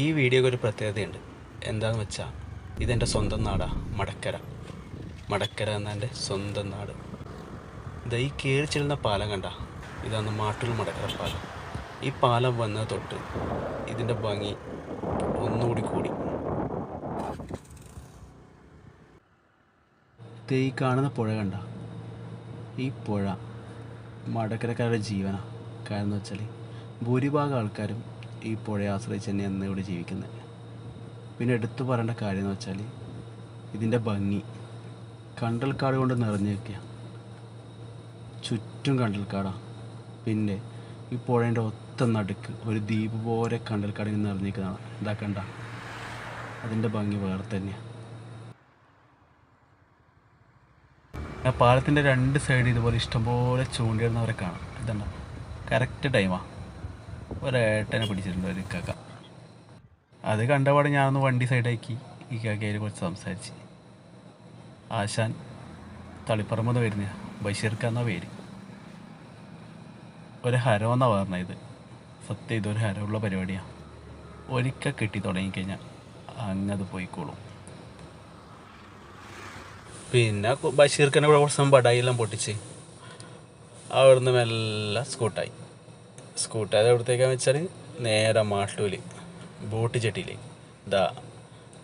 ഈ വീഡിയോക്ക് ഒരു പ്രത്യേകതയുണ്ട്. എന്താണെന്ന് വെച്ചാൽ ഇതെന്റെ സ്വന്തം നാടാണ് മടക്കര. മടക്കര എന്ന എന്റെ സ്വന്തം നാട്. ഇത് ഈ കീഴിച്ചിരുന്ന പാലം കണ്ട? ഇതാണ് മാട്ടൂർ മടക്കര പാലം. ഈ പാലം വന്നത് തൊട്ട് ഇതിന്റെ ഭംഗി ഒന്നുകൂടി കൂടി. ഈ കാണുന്ന പുഴ കണ്ട? ഈ പുഴ മടക്കരക്കാരുടെ ജീവനാണ് കാരണം എന്ന് വെച്ചാൽ ഭൂരിഭാഗം ആൾക്കാരും ഈ പുഴയെ ആശ്രയിച്ച് തന്നെ അന്ന് ഇവിടെ ജീവിക്കുന്നത്. പിന്നെ എടുത്തു പറയേണ്ട കാര്യം എന്ന് വെച്ചാൽ ഇതിന്റെ ഭംഗി കണ്ടൽക്കാട് കൊണ്ട് നിറഞ്ഞു നിൽക്കുക. ചുറ്റും കണ്ടൽക്കാടാണ് പിന്നെ ഈ പുഴേന്റെ ഒത്ത നടുക്ക് ഒരു ദ്വീപ് പോലെ കണ്ടൽക്കാട് ഇങ്ങനെ നിറഞ്ഞു നിൽക്കുന്നതാണ്. ഇതാ കണ്ട. അതിന്റെ ഭംഗി വേറെ തന്നെയാണ് ആ പാലത്തിന്റെ രണ്ട് സൈഡ് ഇതുപോലെ ഇഷ്ടംപോലെ ചൂണ്ടിയിടുന്നവരെ കാണാം. ഇതാണ് കറക്റ്റ് ടൈമാണ് ഒരേട്ടനെ പിടിച്ചിട്ടുണ്ട് ഒരു കക്ക അത് കണ്ടപാട് ഞാനൊന്ന് വണ്ടി സൈഡാക്കി ഈ കാക്കയിൽ കുറച്ച് സംസാരിച്ച്. ആശാൻ തളിപ്പറമ്പ് വരുന്ന. ബഷീർക്ക് എന്ന പേര്? ഒരു ഹരം എന്നാണ് പറഞ്ഞത് ഇത്. സത്യം ഇതൊരു ഹരമുള്ള പരിപാടിയാണ് ഒരിക്കൽ കെട്ടി തുടങ്ങിക്കഴിഞ്ഞാൽ അങ്ങത് പോയിക്കോളും. പിന്നെ ബഷീർക്കനെ ഇവിടെ കുറച്ച് ബടായിയെല്ലാം പൊട്ടിച്ച് അവിടുന്ന് മെല്ലെ സ്കൂട്ടായി സ്കൂട്ടായത് എവിടത്തേക്കാന്ന് വെച്ചാൽ നേരെ മാട്ടൂൽ ബോട്ട് ചെട്ടിയില്ലേ ഇതാ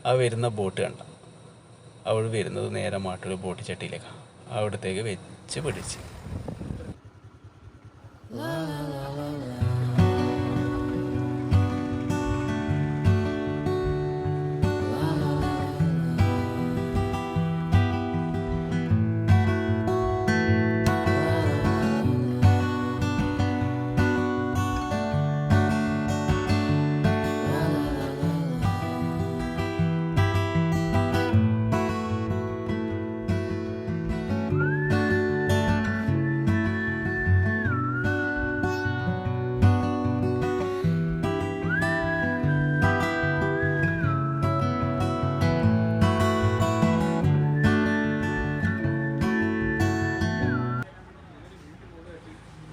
ആ വരുന്ന ബോട്ട് കണ്ട. അവൾ വരുന്നത് നേരെ മാട്ടൂൽ ബോട്ട് ചട്ടിയിലേക്കാണ് അവിടത്തേക്ക് വെച്ച് പിടിച്ച്.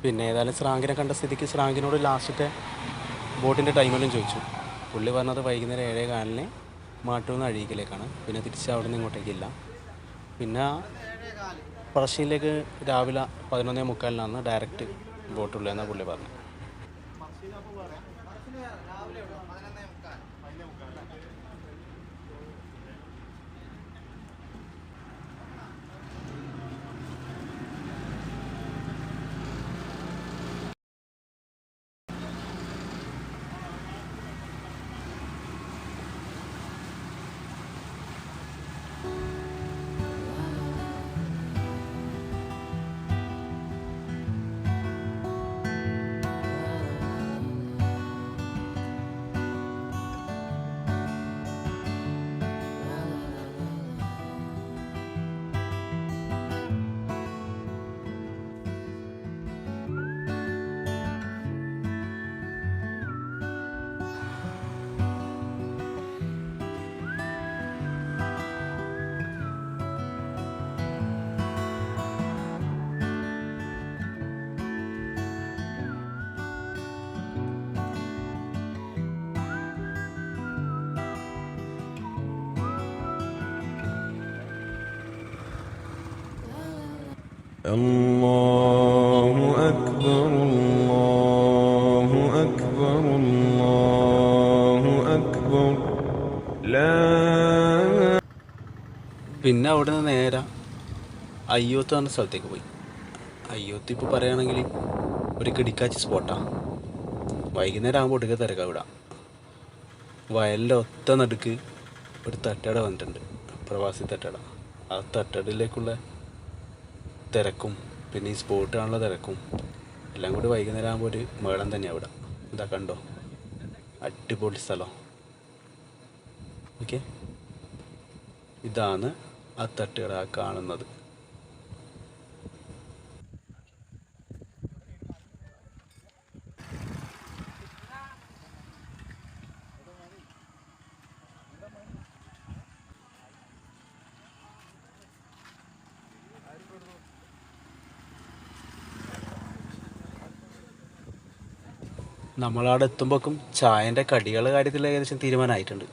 പിന്നെ ഏതായാലും സ്രാങ്കിനെ കണ്ട സ്ഥിതിക്ക് സ്രാങ്കിനോട് ലാസ്റ്റത്തെ ബോട്ടിന്റെ ടൈമിലും ചോദിച്ചു. പുള്ളി പറഞ്ഞത് വൈകുന്നേരം ഏഴേ കാലിന് മാട്ടൂന്ന് അഴീക്കിലേക്കാണ്. പിന്നെ തിരിച്ച് അവിടെ നിന്ന് ഇങ്ങോട്ടേക്കില്ല പിന്നെ പറശ്ശിയിലേക്ക് രാവിലെ പതിനൊന്നേ മുക്കാലിനാണ് ഡയറക്റ്റ് ബോട്ടുള്ളതെന്നാണ് പുള്ളി പറഞ്ഞത്. الله أكبر الله أكبر الله أكبر لا പിന്നെ അവിടെ നിന്ന് നേരെ അയ്യോത്ത് എന്ന സ്ഥലത്തേക്ക് പോയി അയ്യോത്ത് ഇപ്പോൾ പറയുകയാണെങ്കിൽ ഒരു കിടിക്കാച്ചി സ്പോട്ടാണ് വൈകുന്നേരം ആകുമ്പോൾ ഒടുക്ക തിരക്കാം ഇവിടെ വയലിൻ്റെ ഒത്ത നടുക്ക് ഒരു തട്ടട വന്നിട്ടുണ്ട് പ്രവാസി തട്ടട ആ തട്ടടയിലേക്കുള്ള തിരക്കും. പിന്നെ ഈ സ്പോട്ട് കാണുള്ള തിരക്കും. എല്ലാം കൂടി വൈകുന്നേരം ആകുമ്പോൾ ഒരു മേളം തന്നെയാണ് ഇവിടെ. ഇതാ കണ്ടോ? അടിപൊളി സ്ഥലം. ഓക്കെ ഇതാണ് ആ തട്ടുകട കാണുന്നത്. നമ്മളവിടെ എത്തുമ്പോഴേക്കും ചായന്റെ കടികളുടെ കാര്യത്തിൽ ഏകദേശം തീരുമാനമായിട്ടുണ്ട്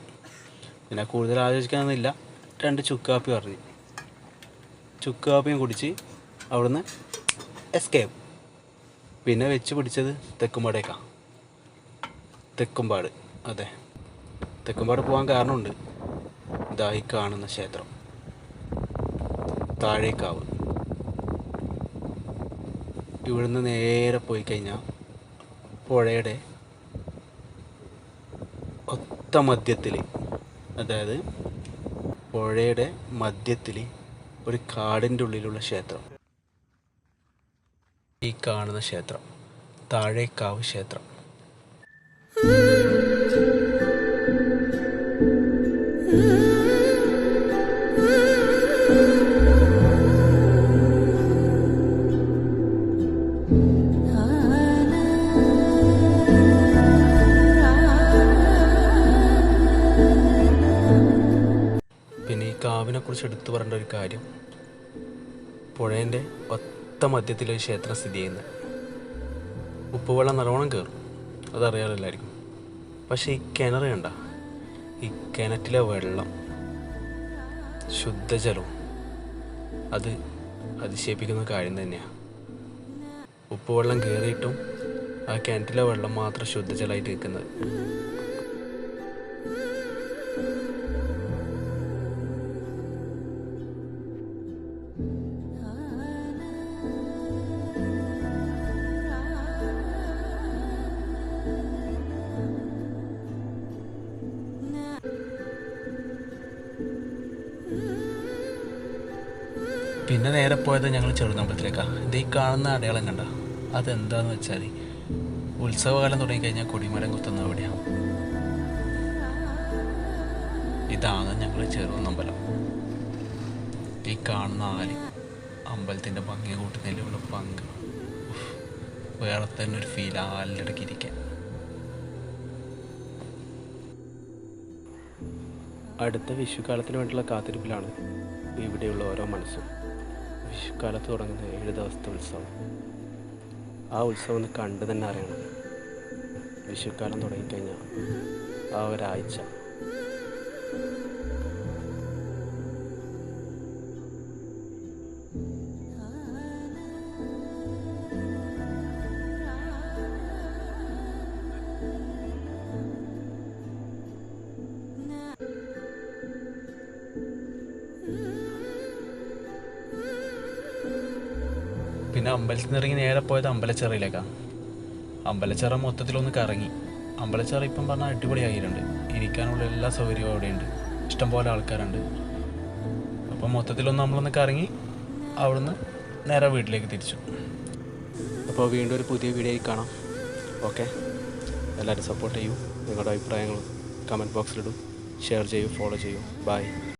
പിന്നെ കൂടുതൽ ആലോചിക്കാനൊന്നുമില്ല. രണ്ട് ചുക്കാപ്പി പറഞ്ഞു. ചുക്കാപ്പിയും കുടിച്ച് അവിടുന്ന് എസ്കേപ്പ്. പിന്നെ വെച്ച് പിടിച്ചത് തെക്കുംപാടേക്കാണ് തെക്കുംപാട്. അതെ. തെക്കുംപാട് പോകാൻ കാരണമുണ്ട്. ഇതായി കാണുന്ന ക്ഷേത്രം. താഴേക്കാവ്. ഇവിടുന്ന് നേരെ പോയി കഴിഞ്ഞാൽ പുഴയുടെ ഒത്ത മധ്യത്തിൽ അതായത് പുഴയുടെ മധ്യത്തിൽ ഒരു കാടിന്റെ ഉള്ളിലുള്ള ക്ഷേത്രം. ഈ കാണുന്ന ക്ഷേത്രം താഴേക്കാവ് ക്ഷേത്രം. കുറിച്ച് എടുത്തു പറയേണ്ട ഒരു കാര്യം. പുഴേന്റെ ഒത്ത മധ്യത്തിലൊരു ക്ഷേത്രം സ്ഥിതി ചെയ്യുന്ന. ഉപ്പുവെള്ളം നല്ലോണം കയറും. അതറിയാലോ എല്ലാവർക്കും പക്ഷേ ഈ കിണർ കണ്ട? ഈ കിണറ്റിലെ വെള്ളം ശുദ്ധജലവും അത് അതിശയിപ്പിക്കുന്ന കാര്യം തന്നെയാണ് ഉപ്പുവെള്ളം കയറിയിട്ടും ആ കിണറ്റിലെ വെള്ളം മാത്രം ശുദ്ധജലമായിട്ട് നിൽക്കുന്നത്. പിന്നെ നേരെ പോയത് ഞങ്ങൾ ചെറുതമ്പലത്തിലേക്കാണ് ഇത് ഈ കാണുന്ന അടയാളം കണ്ട? അതെന്താന്ന് വെച്ചാൽ ഉത്സവകാലം തുടങ്ങിക്കഴിഞ്ഞാൽ കൊടിമരം കുത്തുന്ന അവിടെയാണ് ഇതാണ് ഞങ്ങൾ ചെറുതമ്പലം. ഈ കാണുന്ന ആൽ അമ്പലത്തിന്റെ ഭംഗി കൂട്ടുന്നതിലുള്ള പങ്ക്. വേറെ തന്നെ ഒരു ഫീൽ ആലിന്റെ ഇടയ്ക്ക് ഇരിക്കാൻ. അടുത്ത വിഷുക്കാലത്തിന് വേണ്ടിയുള്ള കാത്തിരിപ്പിലാണ് ഇവിടെയുള്ള ഓരോ മനസ്സും. വിഷുക്കാലത്ത് തുടങ്ങുന്ന ഏഴ് ദിവസത്തെ ഉത്സവം. ആ ഉത്സവം ഒന്ന് കണ്ടു തന്നെ അറിയണം. വിഷുക്കാലം തുടങ്ങിക്കഴിഞ്ഞാൽ ആ ഒരാഴ്ച പിന്നെ അമ്പലത്തിൽ നിന്ന് ഇറങ്ങി നേരെ പോയത് അമ്പലച്ചിറയിലേക്കാണ് അമ്പലച്ചിറ മൊത്തത്തിലൊന്ന് കറങ്ങി. അമ്പലച്ചിറ ഇപ്പം പറഞ്ഞാൽ അടിപൊളിയായിട്ടുണ്ട്. ഇരിക്കാനുള്ള എല്ലാ സൗകര്യവും അവിടെയുണ്ട്. ഇഷ്ടംപോലെ ആൾക്കാരുണ്ട്. അപ്പം മൊത്തത്തിലൊന്ന് നമ്മളൊന്ന് കറങ്ങി അവിടുന്ന് നേരെ വീട്ടിലേക്ക് തിരിച്ചു. അപ്പോൾ വീണ്ടും ഒരു പുതിയ വീഡിയോയിൽ കാണാം. ഓക്കെ? എല്ലാവരും സപ്പോർട്ട് ചെയ്യൂ. നിങ്ങളുടെ അഭിപ്രായങ്ങൾ കമന്റ് ബോക്സിലിടും ഷെയർ ചെയ്യൂ ഫോളോ ചെയ്യൂ. ബൈ